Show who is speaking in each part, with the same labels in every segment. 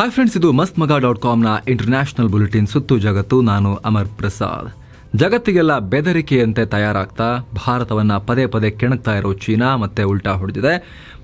Speaker 1: Hi friends ಇದು ಮಸ್ತ್ ಮಗ ಡಾಟ್ ಕಾಮ್ನ ಇಂಟರ್ನ್ಯಾಷನಲ್ ಬುಲೆಟಿನ್ ಸುತ್ತು ಜಗತ್ತು. ನಾನು ಅಮರ್ ಪ್ರಸಾದ್. ಜಗತ್ತಿಗೆಲ್ಲ ಬೆದರಿಕೆಯಂತೆ ತಯಾರಾಗ್ತಾ ಭಾರತವನ್ನು ಪದೇ ಪದೇ ಕೆಣಕ್ತಾ ಇರೋ ಚೀನಾ ಮತ್ತೆ ಉಲ್ಟಾ ಹೊಡೆದಿದೆ.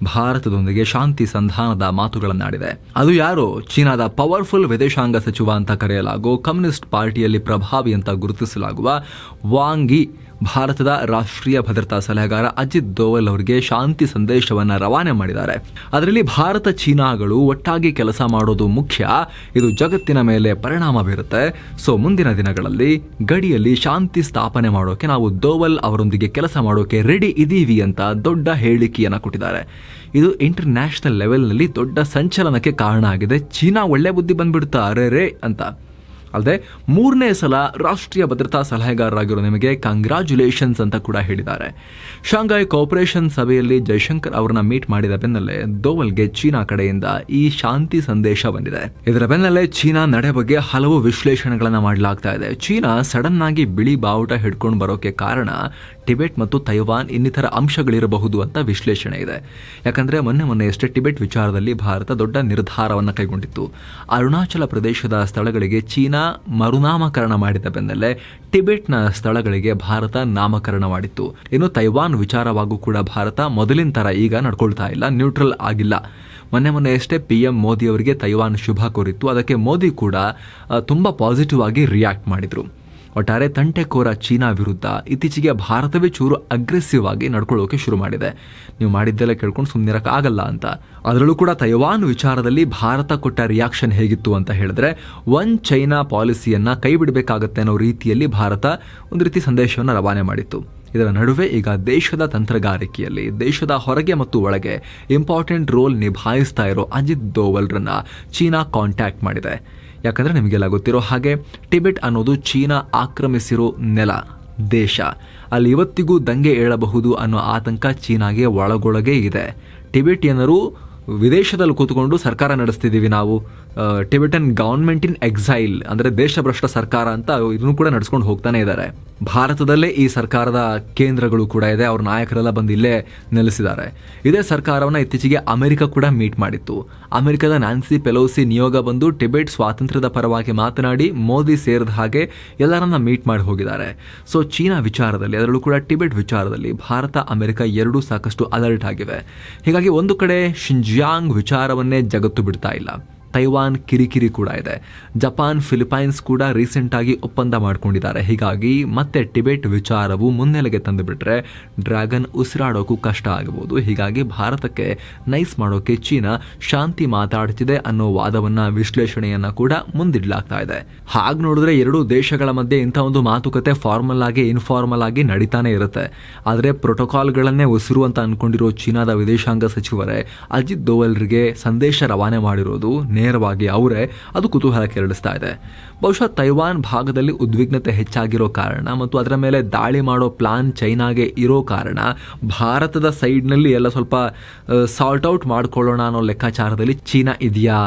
Speaker 1: ಭಾರತದೊಂದಿಗೆ ಶಾಂತಿ ಸಂಧಾನದ ಮಾತುಗಳನ್ನಾಡಿದೆ. ಅದು ಯಾರು? ಚೀನಾದ ಪವರ್ಫುಲ್ ವಿದೇಶಾಂಗ ಸಚಿವ ಅಂತ ಕರೆಯಲಾಗೋ ಕಮ್ಯುನಿಸ್ಟ್ ಪಾರ್ಟಿಯಲ್ಲಿ ಪ್ರಭಾವಿ ಅಂತ ಗುರುತಿಸಲಾಗುವ ವಾಂಗಿ ಭಾರತದ ರಾಷ್ಟ್ರೀಯ ಭದ್ರತಾ ಸಲಹೆಗಾರ ಅಜಿತ್ ದೋವಲ್ ಅವರಿಗೆ ಶಾಂತಿ ಸಂದೇಶವನ್ನ ರವಾನೆ ಮಾಡಿದ್ದಾರೆ. ಅದರಲ್ಲಿ ಭಾರತ ಚೀನಾಗಳು ಒಟ್ಟಾಗಿ ಕೆಲಸ ಮಾಡೋದು ಮುಖ್ಯ. ಇದು ಜಗತ್ತಿನ ಮೇಲೆ ಪರಿಣಾಮ ಬೀರುತ್ತೆ. ಸೊ ಮುಂದಿನ ದಿನಗಳಲ್ಲಿ ಗಡಿಯಲ್ಲಿ ಶಾಂತಿ ಸ್ಥಾಪನೆ ಮಾಡೋಕೆ ನಾವು ದೋವಲ್ ಅವರೊಂದಿಗೆ ಕೆಲಸ ಮಾಡೋಕೆ ರೆಡಿ ಇದ್ದೀವಿ ಅಂತ ದೊಡ್ಡ ಹೇಳಿಕೆಯನ್ನು ಕೊಟ್ಟಿದ್ದಾರೆ. ಇದು ಇಂಟರ್ನ್ಯಾಷನಲ್ ಲೆವೆಲ್ನಲ್ಲಿ ದೊಡ್ಡ ಸಂಚಲನಕ್ಕೆ ಕಾರಣ ಆಗಿದೆ. ಚೀನಾ ಒಳ್ಳೆ ಬುದ್ಧಿ ಬಂದ್ಬಿಡ್ತಾ ಅರೆ ರೇ ಅಂತ. ಅಲ್ಲದೆ ಮೂರನೇ ಸಲ ರಾಷ್ಟ್ರೀಯ ಭದ್ರತಾ ಸಲಹೆಗಾರರಾಗಿರೋ ನಿಮಗೆ ಕಂಗ್ರ್ಯಾಚುಲೇಷನ್ಸ್ ಅಂತ ಕೂಡ ಹೇಳಿದ್ದಾರೆ. ಶಾಂಘೈ ಕೋಪರೇಷನ್ ಸಭೆಯಲ್ಲಿ ಜೈಶಂಕರ್ ಅವರನ್ನ ಮೀಟ್ ಮಾಡಿದ ಬೆನ್ನಲ್ಲೇ ದೋವಲ್ಗೆ ಚೀನಾ ಕಡೆಯಿಂದ ಈ ಶಾಂತಿ ಸಂದೇಶ ಬಂದಿದೆ. ಇದರ ಬೆನ್ನಲ್ಲೇ ಚೀನಾ ನಡೆ ಬಗ್ಗೆ ಹಲವು ವಿಶ್ಲೇಷಣೆಗಳನ್ನ ಮಾಡಲಾಗ್ತಾ ಇದೆ. ಚೀನಾ ಸಡನ್ ಆಗಿ ಬಿಳಿ ಬಾವುಟ ಹಿಡ್ಕೊಂಡು ಬರೋಕೆ ಕಾರಣ ಟಿಬೆಟ್ ಮತ್ತು ತೈವಾನ್ ಇನ್ನಿತರ ಅಂಶಗಳಿರಬಹುದು ಅಂತ ವಿಶ್ಲೇಷಣೆ ಇದೆ. ಯಾಕಂದರೆ ಮೊನ್ನೆ ಮೊನ್ನೆಯಷ್ಟೇ ಟಿಬೆಟ್ ವಿಚಾರದಲ್ಲಿ ಭಾರತ ದೊಡ್ಡ ನಿರ್ಧಾರವನ್ನು ಕೈಗೊಂಡಿತ್ತು. ಅರುಣಾಚಲ ಪ್ರದೇಶದ ಸ್ಥಳಗಳಿಗೆ ಚೀನಾ ಮರುನಾಮಕರಣ ಮಾಡಿದ ಬೆನ್ನಲ್ಲೇ ಟಿಬೆಟ್ನ ಸ್ಥಳಗಳಿಗೆ ಭಾರತ ನಾಮಕರಣ ಮಾಡಿತ್ತು. ಇನ್ನು ತೈವಾನ್ ವಿಚಾರವಾಗೂ ಕೂಡ ಭಾರತ ಮೊದಲಿನ ಥರ ಈಗ ನಡ್ಕೊಳ್ತಾ ಇಲ್ಲ, ನ್ಯೂಟ್ರಲ್ ಆಗಿಲ್ಲ. ಮೊನ್ನೆ ಮೊನ್ನೆಯಷ್ಟೇ ಪಿ ಎಂ ಮೋದಿ ಅವರಿಗೆ ತೈವಾನ್ ಶುಭ ಕೋರಿತ್ತು, ಅದಕ್ಕೆ ಮೋದಿ ಕೂಡ ತುಂಬಾ ಪಾಸಿಟಿವ್ ಆಗಿ ರಿಯಾಕ್ಟ್ ಮಾಡಿದ್ರು. ಒಟ್ಟಾರೆ ತಂಟೆಕೋರ ಚೀನಾ ವಿರುದ್ಧ ಇತ್ತೀಚೆಗೆ ಭಾರತವೇ ಚೂರು ಅಗ್ರೆಸಿವ್ ಆಗಿ ನಡ್ಕೊಳ್ಳೋಕೆ ಶುರು ಮಾಡಿದೆ. ನೀವು ಮಾಡಿದ್ದೆಲ್ಲ ಕೇಳ್ಕೊಂಡು ಸುಮ್ಮನಿರಕ್ಕೆ ಆಗಲ್ಲ ಅಂತ. ಅದರಲ್ಲೂ ಕೂಡ ತೈವಾನ್ ವಿಚಾರದಲ್ಲಿ ಭಾರತ ಕೊಟ್ಟ ರಿಯಾಕ್ಷನ್ ಹೇಗಿತ್ತು ಅಂತ ಹೇಳಿದ್ರೆ, ಒನ್ ಚೈನಾ ಪಾಲಿಸಿಯನ್ನ ಕೈ ಬಿಡಬೇಕಾಗತ್ತೆ ಅನ್ನೋ ರೀತಿಯಲ್ಲಿ ಭಾರತ ಒಂದು ರೀತಿ ಸಂದೇಶವನ್ನು ರವಾನೆ ಮಾಡಿತ್ತು. ಇದರ ನಡುವೆ ಈಗ ದೇಶದ ತಂತ್ರಗಾರಿಕೆಯಲ್ಲಿ, ದೇಶದ ಹೊರಗೆ ಮತ್ತು ಒಳಗೆ ಇಂಪಾರ್ಟೆಂಟ್ ರೋಲ್ ನಿಭಾಯಿಸ್ತಾ ಇರೋ ಅಜಿತ್ ದೋವಲ್ರನ್ನ ಚೀನಾ ಕಾಂಟ್ಯಾಕ್ಟ್ ಮಾಡಿದೆ. ಯಾಕಂದ್ರೆ ನಿಮಗೆಲ್ಲ ಗೊತ್ತಿರೋ ಹಾಗೆ ಟಿಬೆಟ್ ಅನ್ನೋದು ಚೀನಾ ಆಕ್ರಮಿಸಿರೋ ನೆಲ, ದೇಶ. ಅಲ್ಲಿ ಇವತ್ತಿಗೂ ದಂಗೆ ಏಳಬಹುದು ಅನ್ನೋ ಆತಂಕ ಚೀನಾಗೆ ಒಳಗೊಳಗೆ ಇದೆ. ಟಿಬೆಟಿಯನರು ವಿದೇಶದಲ್ಲಿ ಕೂತ್ಕೊಂಡು ಸರ್ಕಾರ ನಡೆಸ್ತಿದ್ದೀವಿ ನಾವು. ಟಿಬೆಟನ್ ಗವರ್ಮೆಂಟ್ ಇನ್ ಎಕ್ಸೈಲ್ ಅಂದರೆ ದೇಶಭ್ರಷ್ಟ ಸರ್ಕಾರ ಅಂತ ಇದನ್ನು ಕೂಡ ನಡೆಸ್ಕೊಂಡು ಹೋಗ್ತಾನೆ ಇದ್ದಾರೆ. ಭಾರತದಲ್ಲೇ ಈ ಸರ್ಕಾರದ ಕೇಂದ್ರಗಳು ಕೂಡ ಇದೆ, ಅವ್ರ ನಾಯಕರೆಲ್ಲ ಬಂದು ಇಲ್ಲೇ ನೆಲೆಸಿದ್ದಾರೆ. ಇದೇ ಸರ್ಕಾರವನ್ನು ಇತ್ತೀಚೆಗೆ ಅಮೆರಿಕ ಕೂಡ ಮೀಟ್ ಮಾಡಿತ್ತು. ಅಮೆರಿಕದ ನ್ಯಾನ್ಸಿ ಪೆಲೋಸಿ ನಿಯೋಗ ಬಂದು ಟಿಬೆಟ್ ಸ್ವಾತಂತ್ರ್ಯದ ಪರವಾಗಿ ಮಾತನಾಡಿ ಮೋದಿ ಸೇರಿದ ಹಾಗೆ ಎಲ್ಲರನ್ನ ಮೀಟ್ ಮಾಡಿ ಹೋಗಿದ್ದಾರೆ. ಸೊ ಚೀನಾ ವಿಚಾರದಲ್ಲಿ, ಅದರಲ್ಲೂ ಕೂಡ ಟಿಬೆಟ್ ವಿಚಾರದಲ್ಲಿ ಭಾರತ, ಅಮೆರಿಕ ಎರಡೂ ಸಾಕಷ್ಟು ಅಲರ್ಟ್ ಆಗಿವೆ. ಹೀಗಾಗಿ ಒಂದು ಕಡೆ ಶಿಂಜಾಂಗ್ ವಿಚಾರವನ್ನೇ ಜಗತ್ತು ಬಿಡ್ತಾ ಇಲ್ಲ. ತೈವಾನ್ ಕಿರಿಕಿರಿ ಕೂಡ ಇದೆ. ಜಪಾನ್, ಫಿಲಿಪೈನ್ಸ್ ಕೂಡ ರೀಸೆಂಟ್ ಆಗಿ ಒಪ್ಪಂದ ಮಾಡಿಕೊಂಡಿದ್ದಾರೆ. ಹೀಗಾಗಿ ಮತ್ತೆ ಟಿಬೆಟ್ ವಿಚಾರವು ಮುನ್ನೆಲೆಗೆ ತಂದುಬಿಟ್ರೆ ಡ್ರ್ಯಾಗನ್ ಉಸಿರಾಡೋಕ್ಕೂ ಕಷ್ಟ ಆಗಬಹುದು ಹೀಗಾಗಿ ಭಾರತಕ್ಕೆ ನೈಸ್ ಮಾಡೋಕೆ ಚೀನಾ ಶಾಂತಿ ಮಾತಾಡ್ತಿದೆ ಅನ್ನೋ ವಾದವನ್ನ ವಿಶ್ಲೇಷಣೆಯನ್ನ ಕೂಡ ಮುಂದಿಡ್ಲಾಗ್ತಾ ಇದೆ. ಹಾಗೆ ನೋಡಿದ್ರೆ ಎರಡು ದೇಶಗಳ ಮಧ್ಯೆ ಇಂಥ ಒಂದು ಮಾತುಕತೆ ಫಾರ್ಮಲ್ ಆಗಿ ಇನ್ಫಾರ್ಮಲ್ ಆಗಿ ನಡೀತಾನೆ ಇರುತ್ತೆ. ಆದರೆ ಪ್ರೋಟೋಕಾಲ್ಗಳನ್ನೇ ಉಸಿರು ಅಂತ ಅನ್ಕೊಂಡಿರೋ ಚೀನಾದ ವಿದೇಶಾಂಗ ಸಚಿವರೇ ಅಜಿತ್ ದೋವಲ್ರಿಗೆ ಸಂದೇಶ ರವಾನೆ ಮಾಡಿರೋದು ನೇರವಾಗಿ ಅವರೇ ಅದು ಕುತೂಹಲ ಕೆರಳಿಸ್ತಾ ಇದೆ. ಬಹುಶಃ ತೈವಾನ್ ಭಾಗದಲ್ಲಿ ಉದ್ವಿಗ್ನತೆ ಹೆಚ್ಚಾಗಿರೋ ಕಾರಣ ಮತ್ತು ಅದರ ಮೇಲೆ ದಾಳಿ ಮಾಡೋ ಪ್ಲಾನ್ ಚೈನಾಗೆ ಇರೋ ಕಾರಣ ಭಾರತದ ಸೈಡ್ನಲ್ಲಿ ಎಲ್ಲ ಸ್ವಲ್ಪ ಸಾಲ್ಟ್ ಔಟ್ ಮಾಡ್ಕೊಳ್ಳೋಣ ಅನ್ನೋ ಲೆಕ್ಕಾಚಾರದಲ್ಲಿ ಚೀನಾ ಇದೆಯಾ?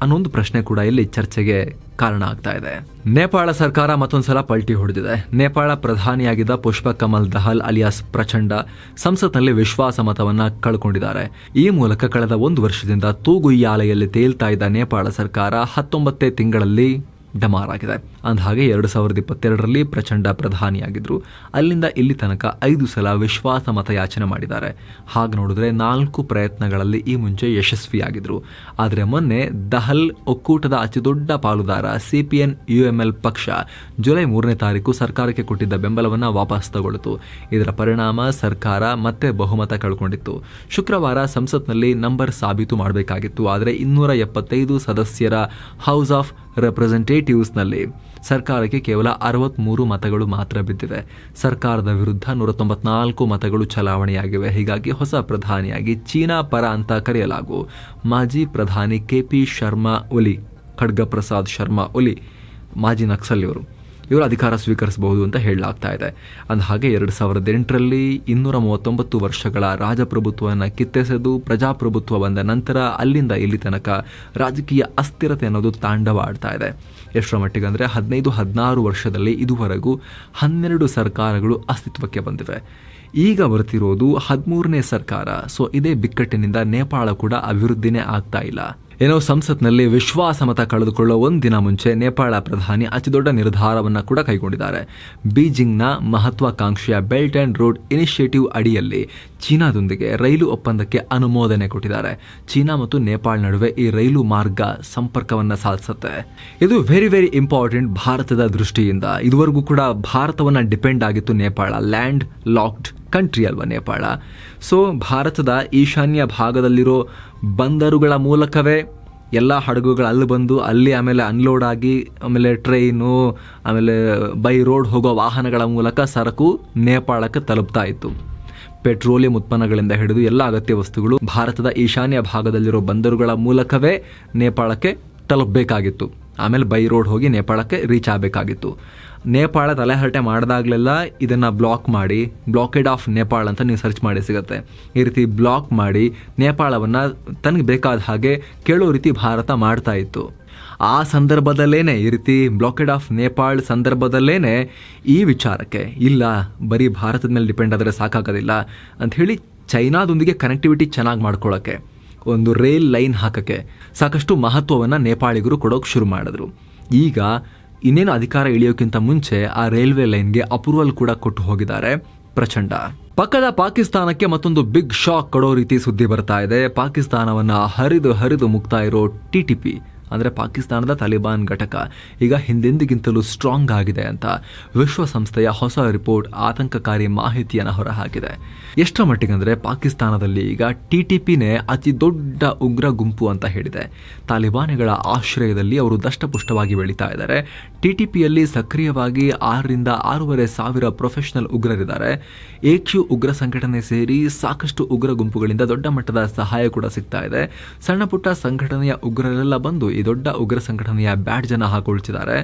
Speaker 1: ಅನ್ನೋ ಒಂದು ಪ್ರಶ್ನೆ ಕೂಡ ಇಲ್ಲಿ ಚರ್ಚೆಗೆ ಕಾರಣ ಆಗ್ತಾ ಇದೆ. ನೇಪಾಳ ಸರ್ಕಾರ ಮತ್ತೊಂದ್ಸಲ ಪಲ್ಟಿ ಹೊಡೆದಿದೆ. ನೇಪಾಳ ಪ್ರಧಾನಿಯಾಗಿದ್ದ ಪುಷ್ಪ ಕಮಲ್ ದಹಲ್ ಅಲಿಯಾಸ್ ಪ್ರಚಂಡ ಸಂಸತ್ನಲ್ಲಿ ವಿಶ್ವಾಸ ಮತವನ್ನ ಕಳ್ಕೊಂಡಿದ್ದಾರೆ. ಈ ಮೂಲಕ ಕಳೆದ ಒಂದು ವರ್ಷದಿಂದ ತೂಗುಯ್ಯಾಲೆಯಲ್ಲಿ ತೇಲ್ತಾ ಇದ್ದ ನೇಪಾಳ ಸರ್ಕಾರ ಹತ್ತೊಂಬತ್ತೇ ತಿಂಗಳಲ್ಲಿ ಡಮಾರ್ ಆಗಿದೆ. ಅಂದಹಾಗೆ ಎರಡು ಸಾವಿರದ ಇಪ್ಪತ್ತೆರಡರಲ್ಲಿ ಪ್ರಚಂಡ ಪ್ರಧಾನಿಯಾಗಿದ್ದರು ಅಲ್ಲಿಂದ ಇಲ್ಲಿ ತನಕ ಐದು ಸಲ ವಿಶ್ವಾಸ ಮತ ಯಾಚನೆ ಮಾಡಿದ್ದಾರೆ. ಹಾಗೆ ನೋಡಿದ್ರೆ ನಾಲ್ಕು ಪ್ರಯತ್ನಗಳಲ್ಲಿ ಈ ಮುಂಚೆ ಯಶಸ್ವಿಯಾಗಿದ್ದರು ಆದರೆ ಮೊನ್ನೆ ದಹಲ್ ಒಕ್ಕೂಟದ ಅತಿದೊಡ್ಡ ಪಾಲುದಾರ ಸಿಪಿಎನ್ ಎಲ್ ಪಕ್ಷ ಜುಲೈ ಮೂರನೇ ತಾರೀಕು ಸರ್ಕಾರಕ್ಕೆ ಕೊಟ್ಟಿದ್ದ ಬೆಂಬಲವನ್ನು ವಾಪಸ್ ತಗೊಳ್ಳಿತು ಇದರ ಪರಿಣಾಮ ಸರ್ಕಾರ ಮತ್ತೆ ಬಹುಮತ ಕಳ್ಕೊಂಡಿತ್ತು. ಶುಕ್ರವಾರ ಸಂಸತ್ನಲ್ಲಿ ನಂಬರ್ ಸಾಬೀತು ಮಾಡಬೇಕಾಗಿತ್ತು. ಆದರೆ ಇನ್ನೂರ ಎಪ್ಪತ್ತೈದು ಸದಸ್ಯರ ಹೌಸ್ ಆಫ್ ರೆಪ್ರೆಸೆಂಟೇಟಿವ್ಸ್ನಲ್ಲಿ ಸರ್ಕಾರಕ್ಕೆ ಕೇವಲ ಅರವತ್ತ್ಮೂರು ಮತಗಳು ಮಾತ್ರ ಬಿದ್ದಿವೆ. ಸರ್ಕಾರದ ವಿರುದ್ಧ ನೂರ ತೊಂಬತ್ನಾಲ್ಕು ಮತಗಳು ಚಲಾವಣೆಯಾಗಿವೆ. ಹೀಗಾಗಿ ಹೊಸ ಪ್ರಧಾನಿಯಾಗಿ ಚೀನಾ ಪರ ಅಂತ ಕರೆಯಲಾಗು. ಮಾಜಿ ಪ್ರಧಾನಿ ಕೆ ಪಿ ಶರ್ಮಾ ಒಲಿ ಖಡ್ಗ ಪ್ರಸಾದ್ ಶರ್ಮಾ ಒಲಿ, ಮಾಜಿ ನಕ್ಸಲ್ ಇವರು. ಇವರು ಅಧಿಕಾರ ಸ್ವೀಕರಿಸಬಹುದು ಅಂತ ಹೇಳಲಾಗ್ತಾ ಇದೆ. ಅಂದಹಾಗೆ ಎರಡು ಸಾವಿರದ ಎಂಟರಲ್ಲಿ ಇನ್ನೂರ ಮೂವತ್ತೊಂಬತ್ತು ವರ್ಷಗಳ ರಾಜಪ್ರಭುತ್ವವನ್ನು ಕಿತ್ತೆಸೆದು ಪ್ರಜಾಪ್ರಭುತ್ವ ಬಂದ ನಂತರ ಅಲ್ಲಿಂದ ಇಲ್ಲಿ ತನಕ ರಾಜಕೀಯ ಅಸ್ಥಿರತೆ ಅನ್ನೋದು ತಾಂಡವ ಆಡ್ತಾ ಇದೆ. ಎಷ್ಟರ ಮಟ್ಟಿಗೆ ಅಂದರೆ ಹದಿನೈದು, ಹದಿನಾರು ವರ್ಷದಲ್ಲಿ ಇದುವರೆಗೂ ಹನ್ನೆರಡು ಸರ್ಕಾರಗಳು ಅಸ್ತಿತ್ವಕ್ಕೆ ಬಂದಿವೆ. ಈಗ ಬರ್ತಿರೋದು ಹದಿಮೂರನೇ ಸರ್ಕಾರ. ಸೊ ಇದೇ ಬಿಕ್ಕಟ್ಟಿನಿಂದ ನೇಪಾಳ ಕೂಡ ಅಭಿವೃದ್ಧಿನೇ ಆಗ್ತಾ ಇಲ್ಲ. ಏನೋ ಸಂಸತ್ನಲ್ಲಿ ವಿಶ್ವಾಸಮತ ಕಳೆದುಕೊಳ್ಳೋ ಒಂದಿನ ಮುಂಚೆ ನೇಪಾಳ ಪ್ರಧಾನಿ ಅತಿದೊಡ್ಡ ನಿರ್ಧಾರವನ್ನು ಕೂಡ ಕೈಗೊಂಡಿದ್ದಾರೆ. ಬೀಜಿಂಗ್ನ ಮಹತ್ವಾಕಾಂಕ್ಷೆಯ ಬೆಲ್ಟ್ ಆ್ಯಂಡ್ ರೋಡ್ ಇನಿಷಿಯೇಟಿವ್ ಅಡಿಯಲ್ಲಿ ಚೀನಾದೊಂದಿಗೆ ರೈಲು ಒಪ್ಪಂದಕ್ಕೆ ಅನುಮೋದನೆ ಕೊಟ್ಟಿದ್ದಾರೆ. ಚೀನಾ ಮತ್ತು ನೇಪಾಳ ನಡುವೆ ಈ ರೈಲು ಮಾರ್ಗ ಸಂಪರ್ಕವನ್ನು ಸಾಧಿಸುತ್ತೆ. ಇದು ವೆರಿ ವೆರಿ ಇಂಪಾರ್ಟೆಂಟ್ ಭಾರತದ ದೃಷ್ಟಿಯಿಂದ. ಇದುವರೆಗೂ ಕೂಡ ಭಾರತವನ್ನು ಡಿಪೆಂಡ್ ಆಗಿತ್ತು ನೇಪಾಳ. ಲ್ಯಾಂಡ್ ಲಾಕ್ಡ್ ಕಂಟ್ರಿ ಅಲ್ವಾ ನೇಪಾಳ? ಸೊ ಭಾರತದ ಈಶಾನ್ಯ ಭಾಗದಲ್ಲಿರೋ ಬಂದರುಗಳ ಮೂಲಕವೇ ಎಲ್ಲ ಹಡಗುಗಳು ಅಲ್ಲಿ ಬಂದು ಅಲ್ಲಿ ಆಮೇಲೆ ಅನ್ಲೋಡ್ ಆಗಿ, ಆಮೇಲೆ ಟ್ರೈನು ಆಮೇಲೆ ಬೈ ರೋಡ್ ಹೋಗೋ ವಾಹನಗಳ ಮೂಲಕ ಸರಕು ನೇಪಾಳಕ್ಕೆ ತಲುಪ್ತಾ ಇತ್ತು. ಪೆಟ್ರೋಲಿಯಂ ಉತ್ಪನ್ನಗಳಿಂದ ಹಿಡಿದು ಎಲ್ಲ ಅಗತ್ಯ ವಸ್ತುಗಳು ಭಾರತದ ಈಶಾನ್ಯ ಭಾಗದಲ್ಲಿರೋ ಬಂದರುಗಳ ಮೂಲಕವೇ ನೇಪಾಳಕ್ಕೆ ತಲುಪಬೇಕಾಗಿತ್ತು. ಆಮೇಲೆ ಬೈ ರೋಡ್ ಹೋಗಿ ನೇಪಾಳಕ್ಕೆ ರೀಚ್ ಆಗಬೇಕಾಗಿತ್ತು. ನೇಪಾಳ ತಲೆಹರಟೆ ಮಾಡಿದಾಗಲೆಲ್ಲ ಇದನ್ನು ಬ್ಲಾಕ್ ಮಾಡಿ, ಬ್ಲಾಕೆಡ್ ಆಫ್ ನೇಪಾಳ ಅಂತ ನೀವು ಸರ್ಚ್ ಮಾಡಿ ಸಿಗುತ್ತೆ. ಈ ರೀತಿ ಬ್ಲಾಕ್ ಮಾಡಿ ನೇಪಾಳವನ್ನು ತನಗೆ ಬೇಕಾದ ಹಾಗೆ ಕೇಳೋ ರೀತಿ ಭಾರತ ಮಾಡ್ತಾ ಇತ್ತು. ಆ ಸಂದರ್ಭದಲ್ಲೇ ಈ ರೀತಿ ಬ್ಲಾಕೆಡ್ ಆಫ್ ನೇಪಾಳ ಸಂದರ್ಭದಲ್ಲೇ ಈ ವಿಚಾರಕ್ಕೆ, ಇಲ್ಲ, ಬರೀ ಭಾರತದ ಮೇಲೆ ಡಿಪೆಂಡ್ ಆದರೆ ಸಾಕಾಗೋದಿಲ್ಲ ಅಂಥೇಳಿ ಚೈನಾದೊಂದಿಗೆ ಕನೆಕ್ಟಿವಿಟಿ ಚೆನ್ನಾಗಿ ಮಾಡ್ಕೊಳ್ಳೋಕ್ಕೆ ಒಂದು ರೈಲ್ ಲೈನ್ ಹಾಕೋಕ್ಕೆ ಸಾಕಷ್ಟು ಮಹತ್ವವನ್ನು ನೇಪಾಳಿಗರು ಕೊಡೋಕೆ ಶುರು ಮಾಡಿದ್ರು. ಈಗ ಇನ್ನೇನು ಅಧಿಕಾರ ಇಳಿಯೋಕ್ಕಿಂತ ಮುಂಚೆ ಆ ರೈಲ್ವೆ ಲೈನ್ಗೆ ಅಪ್ರೂವಲ್ ಕೂಡ ಕೊಟ್ಟು ಹೋಗಿದ್ದಾರೆ. ಪ್ರಚಂಡ. ಪಕ್ಕದ ಪಾಕಿಸ್ತಾನಕ್ಕೆ ಮತ್ತೊಂದು ಬಿಗ್ ಶಾಕ್ ಕೊಡೋ ರೀತಿ ಸುದ್ದಿ ಬರ್ತಾ ಇದೆ. ಪಾಕಿಸ್ತಾನವನ್ನ ಹರಿದು ಹರಿದು ಮುಕ್ತಾ ಇರೋ ಟಿಟಿಪಿ ಅಂದರೆ ಪಾಕಿಸ್ತಾನದ ತಾಲಿಬಾನ್ ಘಟಕ ಈಗ ಹಿಂದೆಂದಿಗಿಂತಲೂ ಸ್ಟ್ರಾಂಗ್ ಆಗಿದೆ ಅಂತ ವಿಶ್ವಸಂಸ್ಥೆಯ ಹೊಸ ರಿಪೋರ್ಟ್ ಆತಂಕಕಾರಿ ಮಾಹಿತಿಯನ್ನು ಹೊರಹಾಕಿದೆ. ಎಷ್ಟರ ಮಟ್ಟಿಗೆ ಅಂದರೆ ಪಾಕಿಸ್ತಾನದಲ್ಲಿ ಈಗ ಟಿ ಟಿ ಪಿನೇ ಅತಿ ದೊಡ್ಡ ಉಗ್ರ ಗುಂಪು ಅಂತ ಹೇಳಿದೆ. ತಾಲಿಬಾನಿಗಳ ಆಶ್ರಯದಲ್ಲಿ ಅವರು ದಷ್ಟಪುಷ್ಟವಾಗಿ ಬೆಳೀತಾ ಇದ್ದಾರೆ. ಟಿ ಟಿ ಪಿಯಲ್ಲಿ ಸಕ್ರಿಯವಾಗಿ ಆರರಿಂದ ಆರೂವರೆ ಸಾವಿರ ಪ್ರೊಫೆಷನಲ್ ಉಗ್ರರಿದ್ದಾರೆ. ಏಕ್ಯು ಉಗ್ರ ಸಂಘಟನೆ ಸೇರಿ ಸಾಕಷ್ಟು ಉಗ್ರ ಗುಂಪುಗಳಿಂದ ದೊಡ್ಡ ಮಟ್ಟದ ಸಹಾಯ ಕೂಡ ಸಿಗ್ತಾ ಇದೆ. ಸಣ್ಣ ಪುಟ್ಟ ಸಂಘಟನೆಯ ಉಗ್ರರೆಲ್ಲ ಬಂದು ಈ ದೊಡ್ಡ ಉಗ್ರ ಸಂಘಟನೆಯ ಬ್ಯಾಟ್ ಜನ ಹಾಕೊಳ್ತಿದ್ದಾರೆ.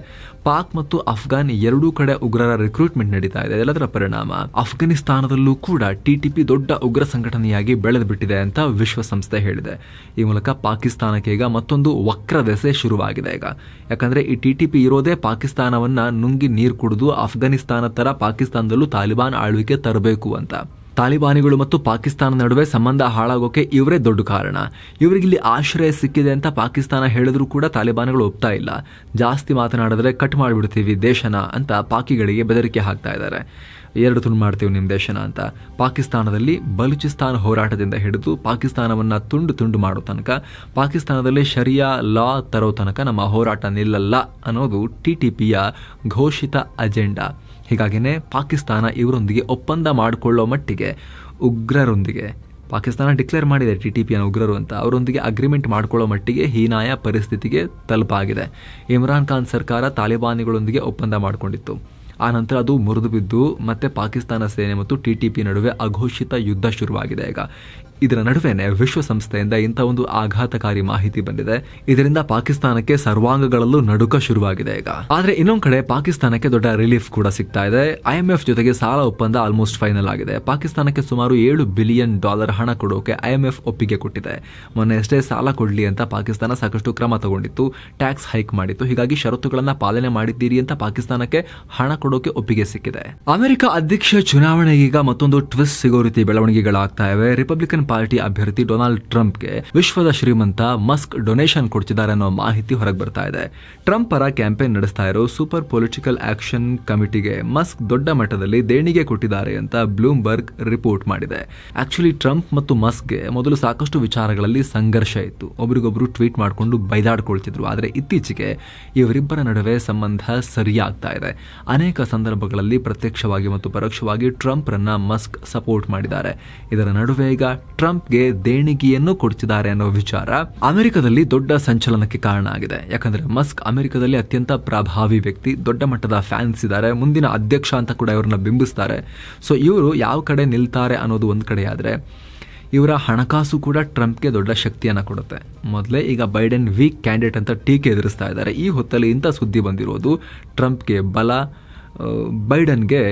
Speaker 1: ಪಾಕ್ ಮತ್ತು ಅಫ್ಘಾನ್ ಎರಡೂ ಕಡೆ ಉಗ್ರರ ರಿಕ್ರೂಟ್ಮೆಂಟ್ ನಡೀತಾ ಇದೆ. ಎಲ್ಲದರ ಪರಿಣಾಮ ಅಫ್ಘಾನಿಸ್ತಾನದಲ್ಲೂ ಕೂಡ ಟಿಟಿಪಿ ದೊಡ್ಡ ಉಗ್ರ ಸಂಘಟನೆಯಾಗಿ ಬೆಳೆದು ಬಿಟ್ಟಿದೆ ಅಂತ ವಿಶ್ವಸಂಸ್ಥೆ ಹೇಳಿದೆ. ಈ ಮೂಲಕ ಪಾಕಿಸ್ತಾನಕ್ಕೆ ಈಗ ಮತ್ತೊಂದು ವಕ್ರ ದೆಸೆ ಶುರುವಾಗಿದೆ ಈಗ. ಯಾಕಂದ್ರೆ ಈ ಟಿಟಿಪಿ ಇರೋದೇ ಪಾಕಿಸ್ತಾನವನ್ನ ನುಂಗಿ ನೀರು ಕುಡಿದು ಅಫ್ಘಾನಿಸ್ತಾನ ತರ ಪಾಕಿಸ್ತಾನದಲ್ಲೂ ತಾಲಿಬಾನ್ ಆಳ್ವಿಕೆ ತರಬೇಕು ಅಂತ. ತಾಲಿಬಾನಿಗಳು ಮತ್ತು ಪಾಕಿಸ್ತಾನ ನಡುವೆ ಸಂಬಂಧ ಹಾಳಾಗೋಕೆ ಇವರೇ ದೊಡ್ಡ ಕಾರಣ. ಇವರಿಗಿಲ್ಲಿ ಆಶ್ರಯ ಸಿಕ್ಕಿದೆ ಅಂತ ಪಾಕಿಸ್ತಾನ ಹೇಳಿದ್ರು ಕೂಡ ತಾಲಿಬಾನಿಗಳು ಒಪ್ತಾ ಇಲ್ಲ. ಜಾಸ್ತಿ ಮಾತನಾಡಿದ್ರೆ ಕಟ್ ಮಾಡಿಬಿಡ್ತೀವಿ ದೇಶನ ಅಂತ ಪಾಕಿಗಳಿಗೆ ಬೆದರಿಕೆ ಹಾಕ್ತಾ ಇದ್ದಾರೆ. ಎರಡು ತುಂಡು ಮಾಡ್ತೀವಿ ನಿಮ್ಮ ದೇಶನ ಅಂತ. ಪಾಕಿಸ್ತಾನದಲ್ಲಿ ಬಲೂಚಿಸ್ತಾನ ಹೋರಾಟದಿಂದ ಹಿಡಿದು ಪಾಕಿಸ್ತಾನವನ್ನು ತುಂಡು ತುಂಡು ಮಾಡೋ ತನಕ, ಪಾಕಿಸ್ತಾನದಲ್ಲಿ ಶರಿಯಾ ಲಾ ತರೋ ತನಕ ನಮ್ಮ ಹೋರಾಟ ನಿಲ್ಲಲ್ಲ ಅನ್ನೋದು ಟಿ ಟಿ ಪಿಯ ಘೋಷಿತ ಅಜೆಂಡಾ. ಹೀಗಾಗಿನೇ ಪಾಕಿಸ್ತಾನ ಇವರೊಂದಿಗೆ ಒಪ್ಪಂದ ಮಾಡಿಕೊಳ್ಳೋ ಮಟ್ಟಿಗೆ ಉಗ್ರರೊಂದಿಗೆ. ಪಾಕಿಸ್ತಾನ ಡಿಕ್ಲೇರ್ ಮಾಡಿದೆ ಟಿ ಟಿ ಪಿಯನ್ನು ಉಗ್ರರು ಅಂತ. ಅವರೊಂದಿಗೆ ಅಗ್ರಿಮೆಂಟ್ ಮಾಡ್ಕೊಳ್ಳೋ ಮಟ್ಟಿಗೆ ಹೀನಾಯ ಪರಿಸ್ಥಿತಿಗೆ ತಲುಪಾಗಿದೆ. ಇಮ್ರಾನ್ ಖಾನ್ ಸರ್ಕಾರ ತಾಲಿಬಾನಿಗಳೊಂದಿಗೆ ಒಪ್ಪಂದ ಮಾಡಿಕೊಂಡಿತ್ತು. ಆ ನಂತರ ಅದು ಮುರಿದು ಬಿದ್ದು ಮತ್ತೆ ಪಾಕಿಸ್ತಾನ ಸೇನೆ ಮತ್ತು ಟಿ ಟಿ ಪಿ ನಡುವೆ ಅಘೋಷಿತ ಯುದ್ಧ ಶುರುವಾಗಿದೆ. ಈಗ ಇದರ ನಡುವೆನೆ ವಿಶ್ವಸಂಸ್ಥೆಯಿಂದ ಇಂಥ ಒಂದು ಆಘಾತಕಾರಿ ಮಾಹಿತಿ ಬಂದಿದೆ. ಇದರಿಂದ ಪಾಕಿಸ್ತಾನಕ್ಕೆ ಸರ್ವಾಂಗಗಳಲ್ಲೂ ನಡುಕ ಶುರುವಾಗಿದೆ ಈಗ. ಆದ್ರೆ ಇನ್ನೊಂದು ಕಡೆ ಪಾಕಿಸ್ತಾನಕ್ಕೆ ದೊಡ್ಡ ರಿಲೀಫ್ ಕೂಡ ಸಿಗ್ತಾ ಇದೆ. ಐಎಂಎಫ್ ಜೊತೆಗೆ ಸಾಲ ಒಪ್ಪಂದ ಆಲ್ಮೋಸ್ಟ್ ಫೈನಲ್ ಆಗಿದೆ. ಪಾಕಿಸ್ತಾನಕ್ಕೆ ಸುಮಾರು ಏಳು ಬಿಲಿಯನ್ ಡಾಲರ್ ಹಣ ಕೊಡೋಕೆ ಐಎಂಎಫ್ ಒಪ್ಪಿಗೆ ಕೊಟ್ಟಿದೆ. ಮೊನ್ನೆ ಅಷ್ಟೇ ಸಾಲ ಕೊಡ್ಲಿ ಅಂತ ಪಾಕಿಸ್ತಾನ ಸಾಕಷ್ಟು ಕ್ರಮ ತಗೊಂಡಿತ್ತು. ಟ್ಯಾಕ್ಸ್ ಹೈಕ್ ಮಾಡಿತ್ತು. ಹೀಗಾಗಿ ಷರತ್ತುಗಳನ್ನ ಪಾಲನೆ ಮಾಡಿದ್ದೀರಿ ಅಂತ ಪಾಕಿಸ್ತಾನಕ್ಕೆ ಹಣ ಕೊಡೋಕೆ ಒಪ್ಪಿಗೆ ಸಿಕ್ಕಿದೆ. ಅಮೆರಿಕ ಅಧ್ಯಕ್ಷ ಚುನಾವಣೆಗೀಗ ಮತ್ತೊಂದು ಟ್ವಿಸ್ಟ್ ಸಿಗೋ ರೀತಿ ಬೆಳವಣಿಗೆಗಳಾಗ್ತಾ ಇವೆ. ರಿಪಬ್ಲಿಕನ್ ಪಾರ್ಟಿ ಅಭ್ಯರ್ಥಿ ಡೊನಾಲ್ಡ್ ಟ್ರಂಪ್ಗೆ ವಿಶ್ವದ ಶ್ರೀಮಂತ ಮಸ್ಕ್ ಡೊನೇಷನ್ ಕೊಡ್ತಿದ್ದಾರೆ ಅನ್ನೋ ಮಾಹಿತಿ ಹೊರಗೆ ಬರ್ತಾ ಇದೆ. ಟ್ರಂಪ್ ಪರ ಕ್ಯಾಂಪೇನ್ ನಡೆಸ್ತಾ ಇರೋ ಸೂಪರ್ ಪೊಲಿಟಿಕಲ್ ಆಕ್ಷನ್ ಕಮಿಟಿಗೆ ಮಸ್ಕ್ ದೊಡ್ಡ ಮಟ್ಟದಲ್ಲಿ ದೇಣಿಗೆ ಕೊಟ್ಟಿದ್ದಾರೆ ಅಂತ ಬ್ಲೂಮ್ಬರ್ಗ್ ರಿಪೋರ್ಟ್ ಮಾಡಿದೆ. ಆಕ್ಚುಲಿ ಟ್ರಂಪ್ ಮತ್ತು ಮಸ್ಕ್ಗೆ ಮೊದಲು ಸಾಕಷ್ಟು ವಿಚಾರಗಳಲ್ಲಿ ಸಂಘರ್ಷ ಇತ್ತು. ಒಬ್ರಿಗೊಬ್ರು ಟ್ವೀಟ್ ಮಾಡಿಕೊಂಡು ಬೈದಾಡ್ಕೊಳ್ತಿದ್ರು. ಆದರೆ ಇತ್ತೀಚೆಗೆ ಇವರಿಬ್ಬರ ನಡುವೆ ಸಂಬಂಧ ಸರಿಯಾಗ್ತಾ ಇದೆ. ಅನೇಕ ಸಂದರ್ಭಗಳಲ್ಲಿ ಪ್ರತ್ಯಕ್ಷವಾಗಿ ಮತ್ತು ಪರೋಕ್ಷವಾಗಿ ಟ್ರಂಪ್ರನ್ನ ಮಸ್ಕ್ ಸಪೋರ್ಟ್ ಮಾಡಿದ್ದಾರೆ. ಇದರ ನಡುವೆ ಈಗ ಟ್ರಂಪ್ಗೆ ದೇಣಿಗೆಯನ್ನು ಕೊಡ್ತಿದ್ದಾರೆ ಅನ್ನೋ ವಿಚಾರ ಅಮೆರಿಕದಲ್ಲಿ ದೊಡ್ಡ ಸಂಚಲನಕ್ಕೆ ಕಾರಣ ಆಗಿದೆ. ಯಾಕಂದ್ರೆ ಮಸ್ಕ್ ಅಮೆರಿಕದಲ್ಲಿ ಅತ್ಯಂತ ಪ್ರಭಾವಿ ವ್ಯಕ್ತಿ, ದೊಡ್ಡ ಮಟ್ಟದ ಫ್ಯಾನ್ಸ್ ಇದ್ದಾರೆ. ಮುಂದಿನ ಅಧ್ಯಕ್ಷ ಅಂತ ಕೂಡ ಇವರನ್ನ ಬಿಂಬಿಸ್ತಾರೆ. ಸೊ ಇವರು ಯಾವ ಕಡೆ ನಿಲ್ತಾರೆ ಅನ್ನೋದು ಒಂದು ಕಡೆ ಆದರೆ, ಇವರ ಹಣಕಾಸು ಕೂಡ ಟ್ರಂಪ್ಗೆ ದೊಡ್ಡ ಶಕ್ತಿಯನ್ನು ಕೊಡುತ್ತೆ. ಮೊದಲೇ ಈಗ ಬೈಡೆನ್ ವೀಕ್ ಕ್ಯಾಂಡಿಡೇಟ್ ಅಂತ ಟೀಕೆ ಎದುರಿಸ್ತಾ ಇದ್ದಾರೆ. ಈ ಹೊತ್ತಲ್ಲಿ ಇಂಥ ಸುದ್ದಿ ಬಂದಿರೋದು ಟ್ರಂಪ್ಗೆ ಬಲ ಬೈಡನ್ಗೆ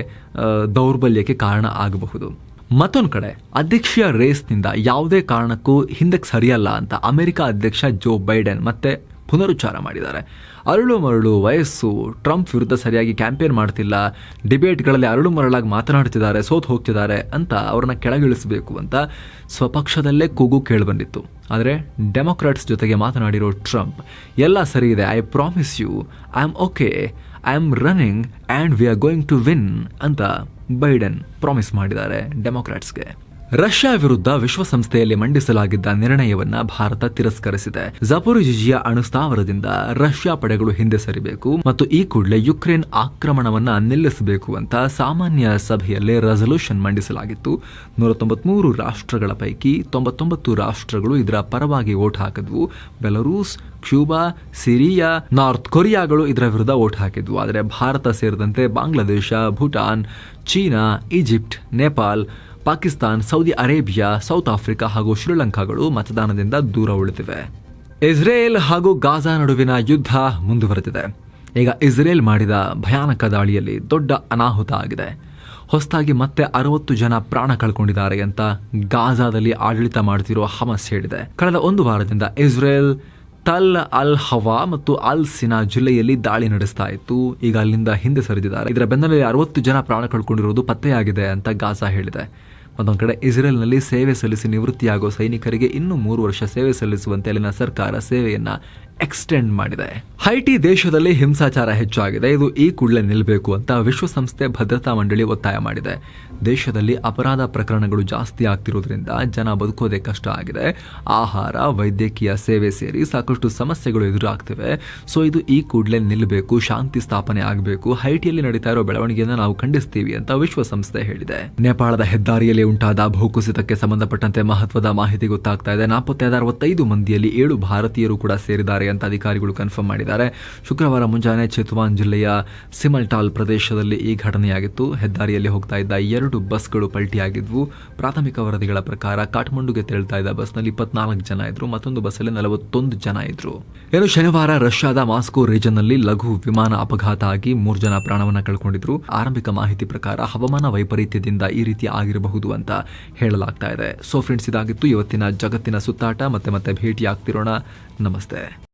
Speaker 1: ದೌರ್ಬಲ್ಯಕ್ಕೆ ಕಾರಣ ಆಗಬಹುದು. ಮತ್ತೊಂದು ಕಡೆ, ಅಧ್ಯಕ್ಷೀಯ ರೇಸ್ನಿಂದ ಯಾವುದೇ ಕಾರಣಕ್ಕೂ ಹಿಂದಕ್ಕೆ ಸರಿಯಲ್ಲ ಅಂತ ಅಮೆರಿಕ ಅಧ್ಯಕ್ಷ ಜೋ ಬೈಡೆನ್ ಮತ್ತೆ ಪುನರುಚ್ಚಾರ ಮಾಡಿದ್ದಾರೆ. ಅರಳು ಮರಳು ವಯಸ್ಸು, ಟ್ರಂಪ್ ವಿರುದ್ಧ ಸರಿಯಾಗಿ ಕ್ಯಾಂಪೇನ್ ಮಾಡ್ತಿಲ್ಲ, ಡಿಬೇಟ್ಗಳಲ್ಲಿ ಅರಳು ಮರಳಾಗಿ ಮಾತನಾಡ್ತಿದ್ದಾರೆ, ಸೋತ್ ಹೋಗ್ತಿದ್ದಾರೆ ಅಂತ ಅವ್ರನ್ನ ಕೆಳಗಿಳಿಸಬೇಕು ಅಂತ ಸ್ವಪಕ್ಷದಲ್ಲೇ ಕೂಗು ಕೇಳಿಬಂದಿತ್ತು. ಆದರೆ ಡೆಮೊಕ್ರಾಟ್ಸ್ ಜೊತೆಗೆ ಮಾತನಾಡಿರೋ ಟ್ರಂಪ್, ಎಲ್ಲ ಸರಿ ಇದೆ I promise you I am okay I am running and we are going to win ಅಂತ ಬೈಡೆನ್ ಪ್ರಾಮಿಸ್ ಮಾಡಿದ್ದಾರೆ ಡೆಮೊಕ್ರಾಟ್ಸ್ಗೆ. ರಷ್ಯಾ ವಿರುದ್ಧ ವಿಶ್ವಸಂಸ್ಥೆಯಲ್ಲಿ ಮಂಡಿಸಲಾಗಿದ್ದ ನಿರ್ಣಯವನ್ನ ಭಾರತ ತಿರಸ್ಕರಿಸಿದೆ. ಜಪೋರಿಜಿಯ ಅಣುಸ್ಥಾವರದಿಂದ ರಷ್ಯಾ ಪಡೆಗಳು ಹಿಂದೆ ಸರಿಬೇಕು ಮತ್ತು ಈ ಕೂಡಲೇ ಯುಕ್ರೇನ್ ಆಕ್ರಮಣವನ್ನ ನಿಲ್ಲಿಸಬೇಕು ಅಂತ ಸಾಮಾನ್ಯ ಸಭೆಯಲ್ಲಿ ರೆಸಲ್ಯೂಷನ್ ಮಂಡಿಸಲಾಗಿತ್ತು. ನೂರ ತೊಂಬತ್ಮೂರು ರಾಷ್ಟ್ರಗಳ ಪೈಕಿ ತೊಂಬತ್ತೊಂಬತ್ತು ರಾಷ್ಟ್ರಗಳು ಇದರ ಪರವಾಗಿ ಓಟ್ ಹಾಕಿದ್ವು. ಬೆಲರೂಸ್ ಕ್ಯೂಬಾ ಸಿರಿಯಾ ನಾರ್ತ್ ಕೊರಿಯಾಗಳು ಇದರ ವಿರುದ್ಧ ಓಟ್ ಹಾಕಿದ್ವು. ಆದರೆ ಭಾರತ ಸೇರಿದಂತೆ Bangladesh Bhutan China Egypt Nepal Pakistan, Saudi Arabia, South Africa ಹಾಗೂ ಶ್ರೀಲಂಕಾಗಳು ಮತದಾನದಿಂದ ದೂರ ಉಳಿದಿವೆ. ಇಸ್ರೇಲ್ ಹಾಗೂ ಗಾಜಾ ನಡುವಿನ ಯುದ್ಧ ಮುಂದುವರೆದಿದೆ. ಈಗ ಇಸ್ರೇಲ್ ಮಾಡಿದ ಭಯಾನಕ ದಾಳಿಯಲ್ಲಿ ದೊಡ್ಡ ಅನಾಹುತ ಆಗಿದೆ. ಹೊಸದಾಗಿ ಮತ್ತೆ ಅರವತ್ತು ಜನ ಪ್ರಾಣ ಕಳ್ಕೊಂಡಿದ್ದಾರೆ ಅಂತ ಗಾಜಾದಲ್ಲಿ ಆಡಳಿತ ಮಾಡುತ್ತಿರುವ ಹಮಸ್ ಹೇಳಿದೆ. ಕಳೆದ ಒಂದು ವಾರದಿಂದ ಇಸ್ರೇಲ್ ತಲ್ ಅಲ್ ಹವಾ ಮತ್ತು ಅಲ್ ಸಿನಾ ಜಿಲ್ಲೆಯಲ್ಲಿ ದಾಳಿ ನಡೆಸ್ತಾ ಇತ್ತು. ಈಗ ಅಲ್ಲಿಂದ ಹಿಂದೆ ಸರಿದಿದ್ದಾರೆ. ಇದರ ಬೆನ್ನಲ್ಲೇ ಅರವತ್ತು ಜನ ಪ್ರಾಣ ಕಳ್ಕೊಂಡಿರುವುದು ಪತ್ತೆಯಾಗಿದೆ ಅಂತ ಗಾಜಾ ಹೇಳಿದೆ. ಮತ್ತೊಂದು ಕಡೆ, ಇಸ್ರೇಲ್ನಲ್ಲಿ ಸೇವೆ ಸಲ್ಲಿಸಿ ನಿವೃತ್ತಿಯಾಗುವ ಸೈನಿಕರಿಗೆ ಇನ್ನೂ ಮೂರು ವರ್ಷ ಸೇವೆ ಸಲ್ಲಿಸುವಂತೆ ಅಲ್ಲಿನ ಸರ್ಕಾರ ಸೇವೆಯನ್ನ ಎಕ್ಸ್ಟೆಂಡ್ ಮಾಡಿದೆ. ಹೈಟಿ ದೇಶದಲ್ಲಿ ಹಿಂಸಾಚಾರ ಹೆಚ್ಚಾಗಿದೆ ಇದು ಈ ಕೂಡಲೇ ನಿಲ್ಲಬೇಕು ಅಂತ ವಿಶ್ವಸಂಸ್ಥೆ ಭದ್ರತಾ ಮಂಡಳಿ ಒತ್ತಾಯ ಮಾಡಿದೆ. ದೇಶದಲ್ಲಿ ಅಪರಾಧ ಪ್ರಕರಣಗಳು ಜಾಸ್ತಿ ಆಗ್ತಿರೋದ್ರಿಂದ ಜನ ಬದುಕೋದೇ ಕಷ್ಟ ಆಗಿದೆ. ಆಹಾರ, ವೈದ್ಯಕೀಯ ಸೇವೆ ಸೇರಿ ಸಾಕಷ್ಟು ಸಮಸ್ಯೆಗಳು ಎದುರಾಗ್ತಿವೆ. ಸೊ ಇದು ಈ ಕೂಡಲೇ ನಿಲ್ಲಬೇಕು ಶಾಂತಿ ಸ್ಥಾಪನೆ ಆಗಬೇಕು. ಹೈಟಿಯಲ್ಲಿ ನಡೀತಾ ಇರೋ ಬೆಳವಣಿಗೆಯನ್ನು ನಾವು ಖಂಡಿಸ್ತೀವಿ ಅಂತ ವಿಶ್ವಸಂಸ್ಥೆ ಹೇಳಿದೆ. ನೇಪಾಳದ ಹೆದ್ದಾರಿಯಲ್ಲಿ ಉಂಟಾದ ಭೂಕುಸಿತಕ್ಕೆ ಸಂಬಂಧಪಟ್ಟಂತೆ ಮಹತ್ವದ ಮಾಹಿತಿ ಗೊತ್ತಾಗ್ತಾ ಇದೆ. ನಾಪತ್ತೆಯಾದ ಅರವತ್ತೈದು ಮಂದಿಯಲ್ಲಿ ಏಳು ಭಾರತೀಯರು ಕೂಡ ಸೇರಿದ್ದಾರೆ ಅಂತ ಅಧಿಕಾರಿಗಳು ಕನ್ಫರ್ಮ್ ಮಾಡಿದ್ದಾರೆ. ಶುಕ್ರವಾರ ಮುಂಜಾನೆ ಚಿತ್ವಾನ್ ಜಿಲ್ಲೆಯ ಸಿಮಲ್ಟಾಲ್ ಪ್ರದೇಶದಲ್ಲಿ ಈ ಘಟನೆಯಾಗಿತ್ತು. ಹೆದ್ದಾರಿಯಲ್ಲಿ ಹೋಗ್ತಾ ಇದ್ದ ಎರಡು ಬಸ್ಗಳು ಪಲ್ಟಿಯಾಗಿದ್ವು. ಪ್ರಾಥಮಿಕ ವರದಿಗಳ ಪ್ರಕಾರ ಕಾಠ್ಮಂಡುಗೆ ತೆರಳ್ತಾ ಇದ್ದ ಬಸ್ನಲ್ಲಿ ಇಪ್ಪತ್ನಾಲ್ಕು ಜನ ಇದ್ರು. ಮತ್ತೊಂದು ಬಸ್ಸಲ್ಲಿ ನಲವತ್ತೊಂದು ಜನ ಇದ್ರು. ಏನು ಶನಿವಾರ ರಷ್ಯಾದ ಮಾಸ್ಕೋ ರೀಜನ್ನಲ್ಲಿ ಲಘು ವಿಮಾನ ಅಪಘಾತ ಆಗಿ ಮೂರು ಜನ ಪ್ರಾಣವನ್ನ ಕಳ್ಕೊಂಡಿದ್ರು. ಆರಂಭಿಕ ಮಾಹಿತಿ ಪ್ರಕಾರ ಹವಾಮಾನ ವೈಪರೀತ್ಯದಿಂದ ಈ ರೀತಿ ಆಗಿರಬಹುದು ಅಂತ ಹೇಳಲಾಗ್ತಾ ಇದೆ. ಸೊ ಫ್ರೆಂಡ್ಸ್ ಇದಾಗಿತ್ತು ಇವತ್ತಿನ ಜಗತ್ತಿನ ಸುತ್ತಾಟ. ಮತ್ತೆ ಮತ್ತೆ ಭೇಟಿ ಆಗ್ತಿರೋಣ ನಮಸ್ತೆ.